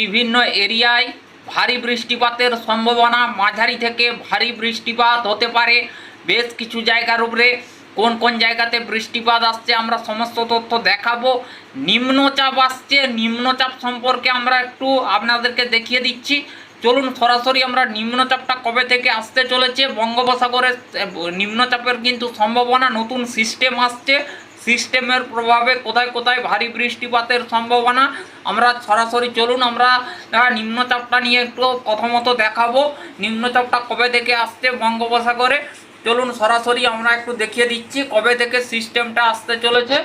বিভিন্ন এরিয়ায় ভারী বৃষ্টিপাতের সম্ভাবনা। মাঝারি থেকে ভারী বৃষ্টিপাত হতে পারে। বেশ কিছু জায়গার উপরে কোন কোন জায়গাতে বৃষ্টিপাত আসছে আমরা সমস্ত তথ্য দেখাবো। নিম্নচাপ আসছে। নিম্নচাপ সম্পর্কে আমরা একটু আপনাদেরকে দেখিয়ে দিচ্ছি। চলুন সরাসরি আমরা নিম্নচাপটা কবে থেকে আসতে চলেছে? বঙ্গোপসাগরের নিম্নচাপের কিন্তু সম্ভাবনা, নতুন সিস্টেম আসছে। সিস্টেমের প্রভাবে কোথায় কোথায় ভারী বৃষ্টিপাতের সম্ভাবনা, আমরা সরাসরি চলুন, আমরা নিম্নচাপটা নিয়ে একটু প্রথমত দেখাবো। নিম্নচাপটা কবে থেকে আসছে বঙ্গোপসাগরে? চলুন, সরাসরি আমরা একটু দেখিয়ে দিচ্ছি কবে থেকে সিস্টেমটা আসতে চলেছে।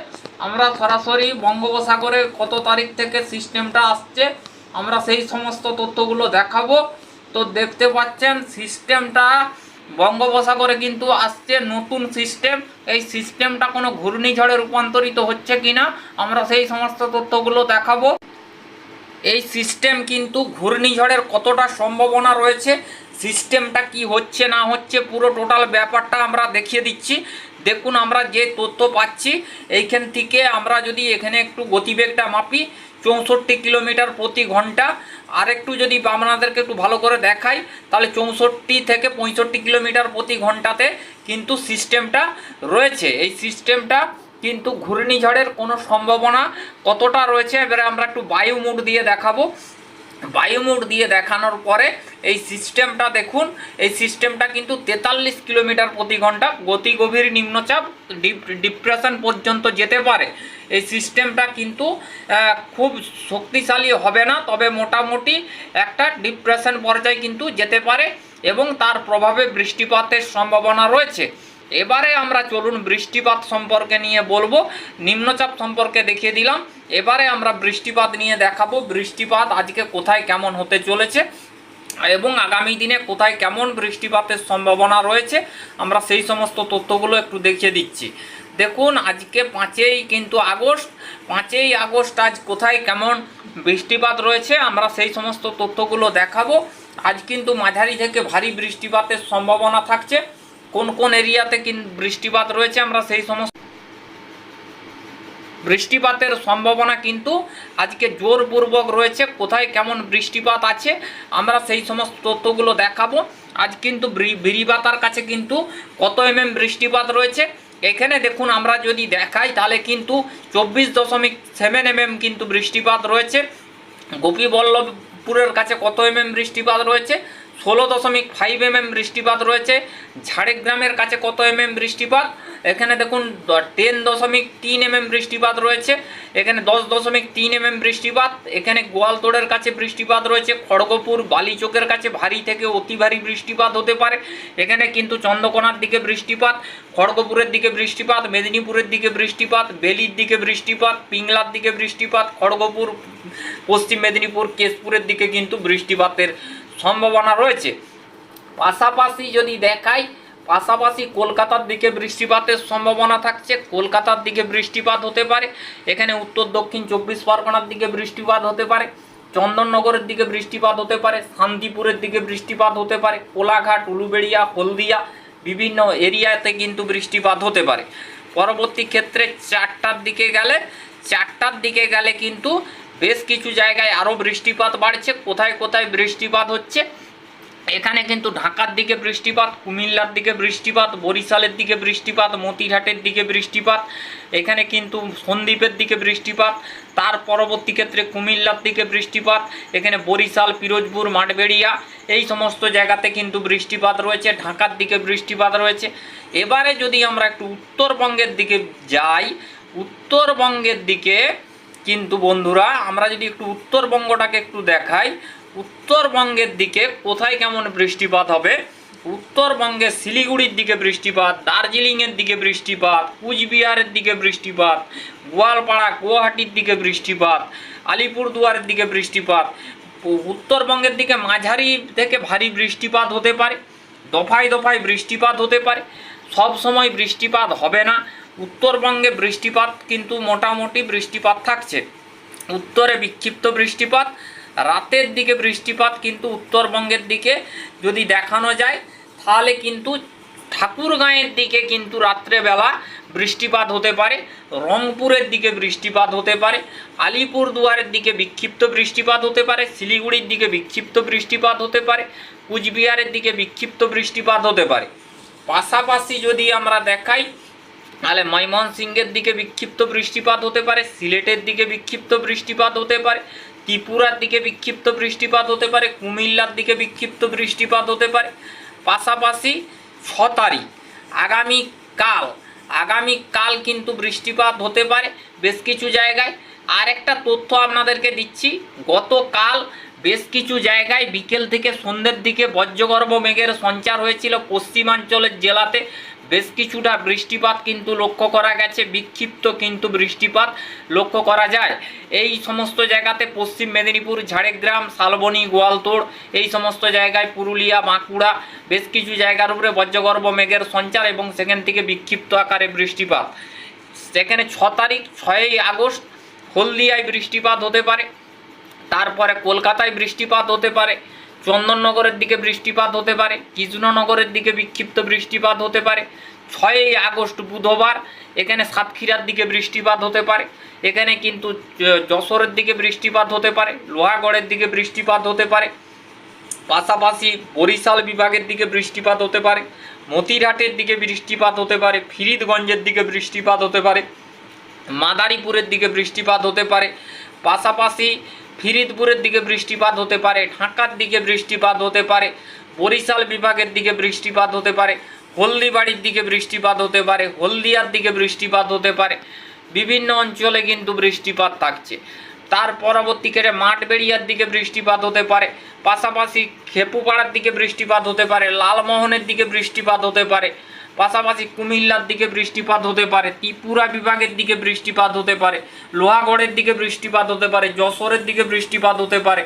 আমরা সরাসরি বঙ্গোপসাগরে কত তারিখ থেকে সিস্টেমটা আসছে, আমরা সেই সমস্ত তথ্যগুলো দেখাবো। তো দেখতে পাচ্ছেন, সিস্টেমটা বঙ্গোপসাগরে কিন্তু আসছে নতুন সিস্টেম। এই সিস্টেমটা কোনো ঘূর্ণিঝড়ে রূপান্তরিত হচ্ছে কিনা, আমরা সেই সমস্ত তথ্যগুলো দেখাবো। এই সিস্টেম কিন্তু ঘূর্ণিঝড়ের কতটা সম্ভাবনা রয়েছে, সিস্টেমটা কি হচ্ছে না হচ্ছে পুরো টোটাল ব্যাপারটা আমরা দেখিয়ে দিচ্ছি। দেখুন আমরা যে তথ্য পাচ্ছি, এইখান থেকে আমরা যদি এখানে একটু গতিবেগটা মাপি চৌষট্টি কিলোমিটার প্রতি ঘণ্টা। আর একটু যদি আপনাদেরকে একটু ভালো করে দেখাই, তাহলে চৌষট্টি থেকে পঁয়ষট্টি কিলোমিটার প্রতি ঘন্টাতে কিন্তু সিস্টেমটা রয়েছে। এই সিস্টেমটা কিন্তু ঘূর্ণিঝড়ের কোনো সম্ভাবনা কতটা রয়েছে, এবারে আমরা একটু বায়ু মুড দিয়ে দেখাবো। বায়ু মুড দিয়ে দেখানোর পরে এই সিস্টেমটা দেখুন, এই সিস্টেমটা কিন্তু তেতাল্লিশ কিলোমিটার প্রতি ঘণ্টা গতি গভীর নিম্নচাপ, ডিপ- ডিপ্রেশন পর্যন্ত যেতে পারে। এই সিস্টেমটা কিন্তু খুব শক্তিশালী হবে না, তবে মোটামুটি একটা ডিপ্রেশন পর্যায়ে কিন্তু যেতে পারে এবং তার প্রভাবে বৃষ্টিপাতের সম্ভাবনা রয়েছে। এবারে আমরা চলুন বৃষ্টিপাত সম্পর্কে নিয়ে বলব। নিম্নচাপ সম্পর্কে দেখিয়ে দিলাম। এবারে আমরা বৃষ্টিপাত নিয়ে দেখাবো। বৃষ্টিপাত আজকে কোথায় কেমন হতে চলেছে এবং আগামী দিনে কোথায় কেমন বৃষ্টিপাতের সম্ভাবনা রয়েছে, আমরা সেই সমস্ত তথ্যগুলো একটু দেখিয়ে দিচ্ছি। দেখুন, আজকে পাঁচই কিন্তু আগস্ট। পাঁচই আগস্ট আজ কোথায় কেমন বৃষ্টিপাত রয়েছে, আমরা সেই সমস্ত তথ্যগুলো দেখাবো। আজ কিন্তু মাঝারি থেকে ভারী বৃষ্টিপাতের সম্ভাবনা থাকছে। কোন কোন এরিয়াতে কিন্তু বৃষ্টিপাত রয়েছে আমরা সেই সমস্ত বৃষ্টিপাতের সম্ভাবনা কিন্তু আজকে জোরপূর্বক রয়েছে। কোথায় কেমন বৃষ্টিপাত আছে আমরা সেই সমস্ত তথ্যগুলো দেখাবো। আজ কিন্তু বিরিবাতার কাছে কিন্তু কত এমএম বৃষ্টিপাত রয়েছে। এখানে দেখুন আমরা যদি দেখাই তাহলে কিন্তু চব্বিশ দশমিক সেভেন এমএম কিন্তু বৃষ্টিপাত রয়েছে। গোপীবল্লভপুরের কাছে কত এমএম বৃষ্টিপাত রয়েছে? ষোলো দশমিক ফাইভ এমএম বৃষ্টিপাত রয়েছে। ঝাড়গ্রামের কাছে কত এমএম বৃষ্টিপাত? এখানে দেখুন টেন দশমিক তিন এমএম বৃষ্টিপাত রয়েছে। এখানে দশ দশমিক তিন এমএম বৃষ্টিপাত। এখানে গোয়ালতোড়ের কাছে বৃষ্টিপাত রয়েছে। খড়গপুর, বালিচকের কাছে ভারী থেকে অতি ভারী বৃষ্টিপাত হতে পারে। এখানে কিন্তু চন্দ্রকোনার দিকে বৃষ্টিপাত, খড়গপুরের দিকে বৃষ্টিপাত, মেদিনীপুরের দিকে বৃষ্টিপাত, বেলির দিকে বৃষ্টিপাত, পিংলার দিকে বৃষ্টিপাত, খড়গপুর, পশ্চিম মেদিনীপুর, কেশপুরের দিকে কিন্তু বৃষ্টিপাতের সম্ভাবনা রয়েছে। পাশাপাশি যদি দেখাই, পাশাপাশি কলকাতার দিকে বৃষ্টিপাতের সম্ভাবনা থাকছে। কলকাতার দিকে বৃষ্টিপাত হতে পারে, এখানে উত্তর, দক্ষিণ, চব্বিশ পরগনার দিকে বৃষ্টিপাত হতে পারে, চন্দননগরের দিকে বৃষ্টিপাত হতে পারে, শান্তিপুরের দিকে বৃষ্টিপাত হতে পারে, কোলাঘাট, উলুবেড়িয়া, হলদিয়া, বিভিন্ন এরিয়াতে কিন্তু বৃষ্টিপাত হতে পারে। পরবর্তী ক্ষেত্রে চারটার দিকে গেলে, চারটার দিকে গেলে কিন্তু বেশ কিছু জায়গায় আরও বৃষ্টিপাত বাড়ছে। কোথায় কোথায় বৃষ্টিপাত হচ্ছে? এখানে কিন্তু ঢাকার দিকে বৃষ্টিপাত, কুমিল্লার দিকে বৃষ্টিপাত, বরিশালের দিকে বৃষ্টিপাত মতিঘাটের দিকে বৃষ্টিপাত, এখানে কিন্তু সন্দ্বীপের দিকে বৃষ্টিপাত, তার পরবর্তী ক্ষেত্রে কুমিল্লার দিকে বৃষ্টিপাত, এখানে বরিশাল, পিরোজপুর, মাঠবেড়িয়া, এই সমস্ত জায়গাতে কিন্তু বৃষ্টিপাত রয়েছে, ঢাকার দিকে বৃষ্টিপাত রয়েছে। এবারে যদি আমরা একটু উত্তরবঙ্গের দিকে যাই, উত্তরবঙ্গের দিকে কিন্তু বন্ধুরা, আমরা যদি একটু উত্তরবঙ্গটাকে একটু দেখাই, উত্তরবঙ্গের দিকে কোথায় কেমন বৃষ্টিপাত হবে? উত্তরবঙ্গে শিলিগুড়ির দিকে বৃষ্টিপাত, দার্জিলিংয়ের দিকে বৃষ্টিপাত, কুচবিহারের দিকে বৃষ্টিপাত, গোয়ালপাড়া, গুয়াহাটির দিকে বৃষ্টিপাত, আলিপুরদুয়ারের দিকে বৃষ্টিপাত। উত্তরবঙ্গের দিকে মাঝারি থেকে ভারী বৃষ্টিপাত হতে পারে, দফায় দফায় বৃষ্টিপাত হতে পারে। সব সময় বৃষ্টিপাত হবে না। উত্তরবঙ্গে বৃষ্টিপাত কিন্তু মোটামুটি বৃষ্টিপাত থাকছে। উত্তরে বিক্ষিপ্ত বৃষ্টিপাত, রাতের দিকে বৃষ্টিপাত কিন্তু উত্তরবঙ্গের দিকে যদি দেখানো যায়, তাহলে কিন্তু ঠাকুরগাঁয়ের দিকে কিন্তু রাত্রেবেলা বৃষ্টিপাত হতে পারে, রংপুরের দিকে বৃষ্টিপাত হতে পারে আলিপুর দুয়ারের দিকে বিক্ষিপ্ত বৃষ্টিপাত হতে পারে, শিলিগুড়ির দিকে বিক্ষিপ্ত বৃষ্টিপাত হতে পারে, কুচবিহারের দিকে বিক্ষিপ্ত বৃষ্টিপাত হতে পারে। পাশাপাশি যদি আমরা দেখাই তাহলে ময়মনসিংহের দিকে বিক্ষিপ্ত বৃষ্টিপাত হতে পারে, সিলেটের দিকে বিক্ষিপ্ত বৃষ্টিপাত হতে পারে, ত্রিপুরার দিকে বিক্ষিপ্ত বৃষ্টিপাত হতে পারে, কুমিল্লার দিকে বিক্ষিপ্ত বৃষ্টিপাত হতে পারে। পাশাপাশি ছ তারিখ, আগামী কাল আগামী কাল কিন্তু বৃষ্টিপাত হতে পারে বেশ কিছু জায়গায়। আর একটা তথ্য আপনাদেরকে দিচ্ছি, গতকাল বেশ কিছু জায়গায় বিকেল থেকে সন্ধ্যের দিকে বজ্রগর্ভ মেঘের সঞ্চার হয়েছিল পশ্চিমাঞ্চলের জেলাতে। বেশ কিছুটা বৃষ্টিপাত কিন্তু লক্ষ্য করা গেছে, বিক্ষিপ্ত কিন্তু বৃষ্টিপাত লক্ষ্য করা যায়। এই সমস্ত জায়গাতে পশ্চিম মেদিনীপুর, ঝাড়গ্রাম, শালবনি, গোয়ালতোড়, এই সমস্ত জায়গায় পুরুলিয়া, বাঁকুড়া বেশ কিছু জায়গার উপরে বজ্রগর্ভ মেঘের সঞ্চার এবং সেখান থেকে বিক্ষিপ্ত আকারে বৃষ্টিপাত। সেখানে ছ তারিখ, ছয়ই আগস্ট হলদিয়ায় বৃষ্টিপাত হতে পারে, তারপরে কলকাতায় বৃষ্টিপাত হতে পারে চন্দননগরের দিকে বৃষ্টিপাত হতে পারে কৃষ্ণনগরের দিকে বিক্ষিপ্ত বৃষ্টিপাত হতে পারে। ছয়ই আগস্ট বুধবার এখানে সাতক্ষীরার দিকে বৃষ্টিপাত হতে পারে। এখানে কিন্তু যশোরের দিকে বৃষ্টিপাত হতে পারে, লোহাগড়ের দিকে বৃষ্টিপাত হতে পারে। পাশাপাশি বরিশাল বিভাগের দিকে বৃষ্টিপাত হতে পারে, মতিরহাটের দিকে বৃষ্টিপাত হতে পারে, ফিরিদগঞ্জের দিকে বৃষ্টিপাত হতে পারে, মাদারীপুরের দিকে বৃষ্টিপাত হতে পারে। পাশাপাশি ফিরিদপুরের দিকে বৃষ্টিপাত হতে পারে, ঢাকার দিকে বৃষ্টিপাত হতে পারে, বরিশাল বিভাগের দিকে বৃষ্টিপাত হতে পারে, হলদিবাড়ির দিকে বৃষ্টিপাত হতে পারে, হলদিয়ার দিকে বৃষ্টিপাত হতে পারে। বিভিন্ন অঞ্চলে কিন্তু বৃষ্টিপাত থাকছে। তার পরবর্তীকালে মাঠবেড়িয়ার দিকে বৃষ্টিপাত হতে পারে, পাশাপাশি খেপুপাড়ার দিকে বৃষ্টিপাত হতে পারে, লালমোহনের দিকে বৃষ্টিপাত হতে পারে। পাশাপাশি কুমিল্লার দিকে বৃষ্টিপাত হতে পারে ত্রিপুরা বিভাগের দিকে বৃষ্টিপাত হতে পারে লোহাগড়ের দিকে বৃষ্টিপাত হতে পারে যশোরের দিকে বৃষ্টিপাত হতে পারে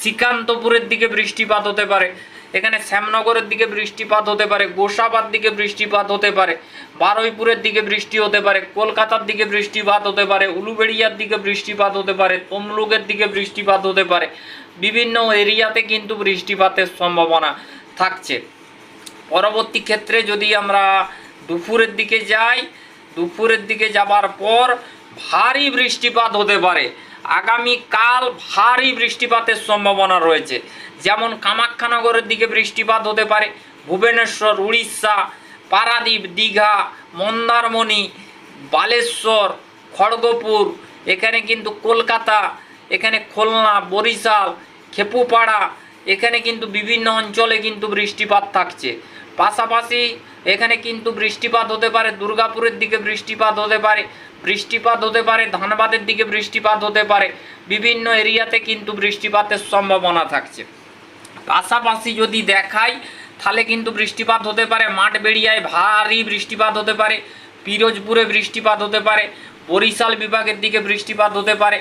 শ্রীকান্তপুরের দিকে বৃষ্টিপাত হতে পারে এখানে শ্যামনগরের দিকে বৃষ্টিপাত হতে পারে গোসাবার দিকে বৃষ্টিপাত হতে পারে বারুইপুরের দিকে বৃষ্টি হতে পারে কলকাতার দিকে বৃষ্টিপাত হতে পারে উলুবেড়িয়ার দিকে বৃষ্টিপাত হতে পারে তমলুকের দিকে বৃষ্টিপাত হতে পারে বিভিন্ন এরিয়াতে কিন্তু বৃষ্টিপাতের সম্ভাবনা থাকছে পরবর্তী ক্ষেত্রে যদি আমরা দুপুরের দিকে যাই, দুপুরের দিকে যাবার পর ভারী বৃষ্টিপাত হতে পারে। আগামী কাল ভারী বৃষ্টিপাতের সম্ভাবনা রয়েছে। যেমন কামাখ্যানগরের দিকে বৃষ্টিপাত হতে পারে, ভুবনেশ্বর, উড়িষ্যা, পারাদ্বীপ, দীঘা, মন্দারমণি, বালেশ্বর, খড়গপুর, এখানে কিন্তু কলকাতা, এখানে খুলনা, বরিশাল, খেপুপাড়া এখানে কিন্তু বিভিন্ন অঞ্চলে কিন্তু বৃষ্টিপাত থাকছে। পাশাপাশি এখানে কিন্তু বৃষ্টিপাত হতে পারে, দুর্গাপুরের দিকে বৃষ্টিপাত হতে পারে, বৃষ্টিপাত হতে পারে, ধানবাদের দিকে বৃষ্টিপাত হতে পারে, বিভিন্ন এরিয়াতে কিন্তু বৃষ্টিপাতের সম্ভাবনা থাকছে। পাশাপাশি যদি দেখাই, তাহলে কিন্তু বৃষ্টিপাত হতে পারে মাঠ মাঠবেড়িয়ায় ভারী বৃষ্টিপাত হতে পারে, পিরোজপুরে বৃষ্টিপাত হতে পারে, বরিশাল বিভাগের দিকে বৃষ্টিপাত হতে পারে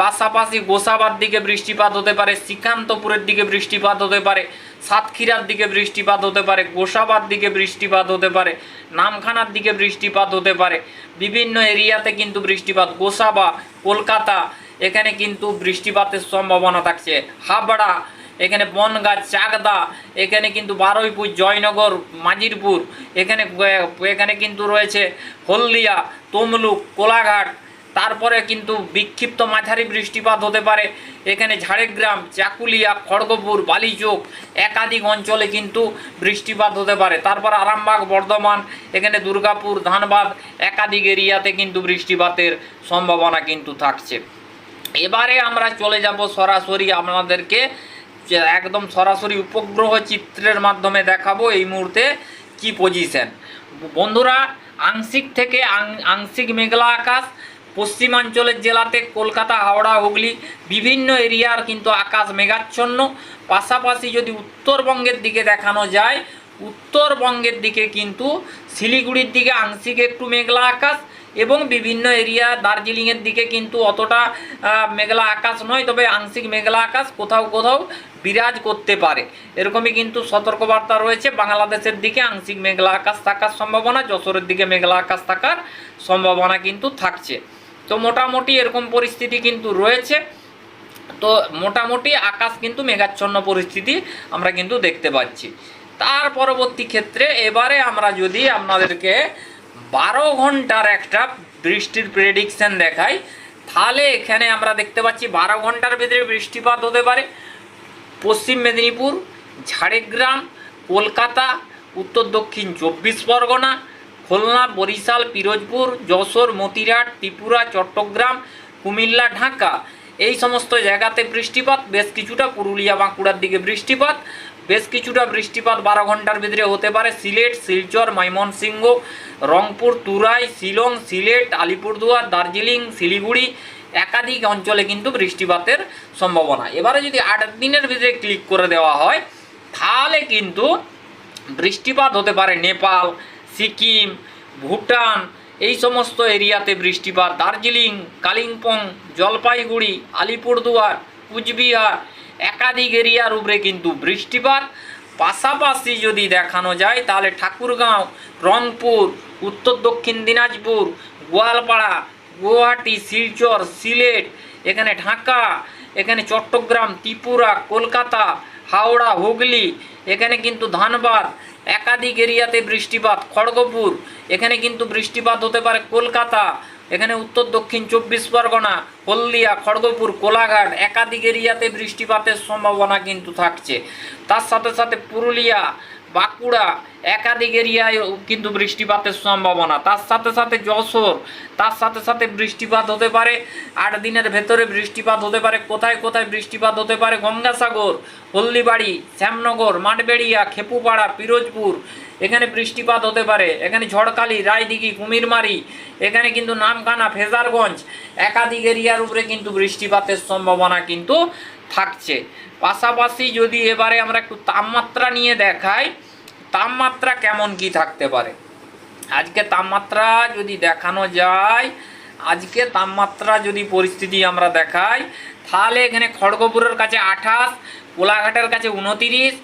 পাশাপাশি গোসাবার দিকে বৃষ্টিপাত হতে পারে, শ্রীকান্তপুরের দিকে বৃষ্টিপাত হতে পারে, সাতক্ষীরার দিকে বৃষ্টিপাত হতে পারে, গোসাবার দিকে বৃষ্টিপাত হতে পারে, নামখানার দিকে বৃষ্টিপাত হতে পারে। বিভিন্ন এরিয়াতে কিন্তু বৃষ্টিপাত, গোসাবা, কলকাতা, এখানে কিন্তু বৃষ্টিপাতের সম্ভাবনা থাকছে। হাবড়া, এখানে বনগাছ চাকদা, এখানে কিন্তু বারুইপুর, জয়নগর, মাজিরপুর, এখানে এখানে কিন্তু রয়েছে হলদিয়া, তমলুক, কোলাঘাট তারপরে কিন্তু বিক্ষিপ্ত মাঝারি বৃষ্টিপাত হতে পারে। এখানে ঝাড়গ্রাম, চাকুলিয়া, খড়গপুর, বালিচোক একাধিক অঞ্চলে কিন্তু বৃষ্টিপাত হতে পারে। তারপর আরামবাগ, বর্ধমান, এখানে দুর্গাপুর, ধানবাদ একাধিক এরিয়াতে কিন্তু বৃষ্টিপাতের সম্ভাবনা কিন্তু থাকছে। এবারে আমরা চলে যাব সরাসরি আপনাদেরকে একদম সরাসরি উপগ্রহ চিত্রের মাধ্যমে দেখাবো এই মুহূর্তে কি পজিশন বন্ধুরা, আংশিক থেকে আংশিক মেঘলা আকাশ পশ্চিমাঞ্চলের জেলাতে কলকাতা, হাওড়া, হুগলি বিভিন্ন এরিয়ার কিন্তু আকাশ মেঘাচ্ছন্ন। পাশাপাশি যদি উত্তরবঙ্গের দিকে দেখানো যায়, উত্তরবঙ্গের দিকে কিন্তু শিলিগুড়ির দিকে আংশিক একটু মেঘলা আকাশ এবং বিভিন্ন এরিয়া দার্জিলিংয়ের দিকে কিন্তু অতটা মেঘলা আকাশ নয়, তবে আংশিক মেঘলা আকাশ কোথাও কোথাও বিরাজ করতে পারে। এরকমই কিন্তু সতর্কবার্তা রয়েছে। বাংলাদেশের দিকে আংশিক মেঘলা আকাশ থাকার সম্ভাবনা, যশোরের দিকে মেঘলা আকাশ থাকার সম্ভাবনা কিন্তু থাকছে। তো মোটামুটি এরকম পরিস্থিতি কিন্তু রয়েছে। তো মোটামুটি আকাশ কিন্তু মেঘাচ্ছন্ন পরিস্থিতি আমরা কিন্তু দেখতে পাচ্ছি। তার পরবর্তী ক্ষেত্রে এবারে আমরা যদি আপনাদেরকে বারো ঘণ্টার একটা বৃষ্টির প্রেডিকশন দেখাই, তাহলে এখানে আমরা দেখতে পাচ্ছি বারো ঘণ্টার ভিতরে বৃষ্টিপাত হতে পারে। পশ্চিম মেদিনীপুর, ঝাড়গ্রাম, কলকাতা, উত্তর দক্ষিণ চব্বিশ পরগনা খুলনা, বরিশাল, পিরোজপুর, যশোর, মতিরাট, ত্রিপুরা, চট্টগ্রাম, কুমিল্লা, ঢাকা। এই সমস্ত জায়গাতে বৃষ্টিপাত, বেশ কিছুটা পুরুলিয়া, বাঁকুড়ার দিকে বৃষ্টিপাত, বেশ কিছুটা বৃষ্টিপাত বারো ঘণ্টার ভিতরে হতে পারে সিলেট, শিলচর, ময়মনসিংহ, রংপুর, তুরাই, শিলং, সিলেট, আলিপুরদুয়ার, দার্জিলিং, শিলিগুড়ি একাধিক অঞ্চলে কিন্তু বৃষ্টিপাতের সম্ভাবনা। এবারে যদি আট দিনের ভিতরে ক্লিক করে দেওয়া হয়, তাহলে কিন্তু বৃষ্টিপাত হতে পারে নেপাল সিকিম, ভুটান, এই সমস্ত এরিয়াতে বৃষ্টিপাত। দার্জিলিং, কালিম্পং, জলপাইগুড়ি, আলিপুরদুয়ার, কুচবিহার, একাধিক এরিয়ার উপরে কিন্তু বৃষ্টিপাত। পাশাপাশি যদি দেখানো যায়, তাহলে ঠাকুরগাঁও, রংপুর, উত্তর দক্ষিণ দিনাজপুর, গোয়ালপাড়া, গুয়াহাটি, শিলচর, সিলেট, এখানে ঢাকা, এখানে চট্টগ্রাম, ত্রিপুরা, কলকাতা, হাওড়া, হুগলি, এখানে কিন্তু ধানবাদ একাধিক এরিয়াতে বৃষ্টিপাত। খড়গপুর, এখানে কিন্তু বৃষ্টিপাত হতে পারে কলকাতা, এখানে উত্তর, দক্ষিণ চব্বিশ পরগনা, হলদিয়া, খড়গপুর, কোলাঘাট একাধিক এরিয়াতে বৃষ্টিপাতের সম্ভাবনা কিন্তু থাকছে। তার সাথে সাথে পুরুলিয়া বাঁকুড়া একাধিক এরিয়ায় কিন্তু বৃষ্টিপাতের সম্ভাবনা। তার সাথে সাথে যশোর, তার সাথে সাথে বৃষ্টিপাত হতে পারে, আট দিনের ভেতরে বৃষ্টিপাত হতে পারে, কোথায় কোথায় বৃষ্টিপাত হতে পারে, গঙ্গাসাগর, হলদিবাড়ি, শ্যামনগর, মাঠবেড়িয়া, খেপুপাড়া, পিরোজপুর, এখানে বৃষ্টিপাত হতে পারে। এখানে ঝড়খালি, রায়দিঘি, কুমিরমারি, এখানে কিন্তু নামখানা, ফেজারগঞ্জ, একাধিক এরিয়ার উপরে কিন্তু বৃষ্টিপাতের সম্ভাবনা কিন্তু থাকছে। পাশাপাশি যদি এবারে আমরা একটু তাপমাত্রা নিয়ে দেখাই, তাপমাত্রা কেমন কি থাকতে পারে? আজকে তাপমাত্রা যদি দেখানো যায়, আজকে তাপমাত্রা যদি পরিস্থিতি আমরা দেখাই, তাহলে এখানে খড়গপুরের কাছে আঠাশ, কোলাঘাটের কাছে উনতিরিশ,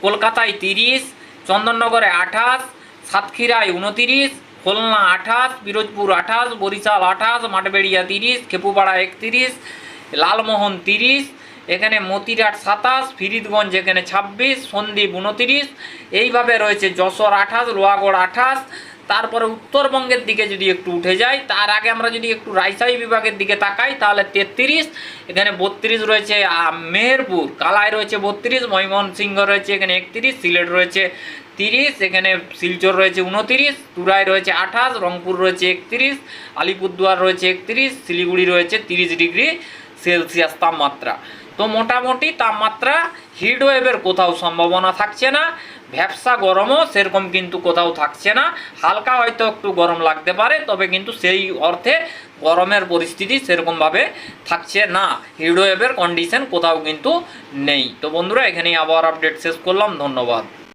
কলকাতায় তিরিশ, চন্দননগরে আঠাশ, সাতক্ষীরায় উনতিরিশ, খুলনা আঠাশ, পিরোজপুর আঠাশ, বরিশাল আঠাশ, মাঠবেড়িয়া তিরিশ, খেপুপাড়া একতিরিশ, লালমোহন তিরিশ এখানে মতিরাট সাতাশ, ফিরিদগঞ্জ এখানে ছাব্বিশ, সন্দ্বীপ উনতিরিশ, এইভাবে রয়েছে যশোর আঠাশ, লোহাগড় আঠাশ। তারপরে উত্তরবঙ্গের দিকে যদি একটু উঠে যাই, তার আগে আমরা যদি একটু রাজশাহী বিভাগের দিকে তাকাই, তাহলে তেত্রিশ, এখানে বত্রিশ রয়েছে মেহেরপুর কালায় রয়েছে বত্রিশ, ময়মনসিংহ রয়েছে এখানে একত্রিশ, সিলেট রয়েছে তিরিশ, এখানে শিলচর রয়েছে উনতিরিশ, তুরাই রয়েছে আঠাশ, রংপুর রয়েছে একত্রিশ, আলিপুরদুয়ার রয়েছে একত্রিশ, শিলিগুড়ি রয়েছে তিরিশ ডিগ্রি সেলসিয়াস তাপমাত্রা। তো মোটামুটি তাপমাত্রা হিট ওয়েভের কোথাও সম্ভাবনা থাকছে না, ভ্যাবসা গরমও সেরকম কিন্তু কোথাও থাকছে না, হালকা হয়তো একটু গরম লাগতে পারে, তবে কিন্তু সেই অর্থে গরমের পরিস্থিতি সেরকমভাবে থাকছে না, হিট ওয়েভের কন্ডিশন কোথাও কিন্তু নেই। তো বন্ধুরা, এখানেই আবার আপডেট শেষ করলাম, ধন্যবাদ।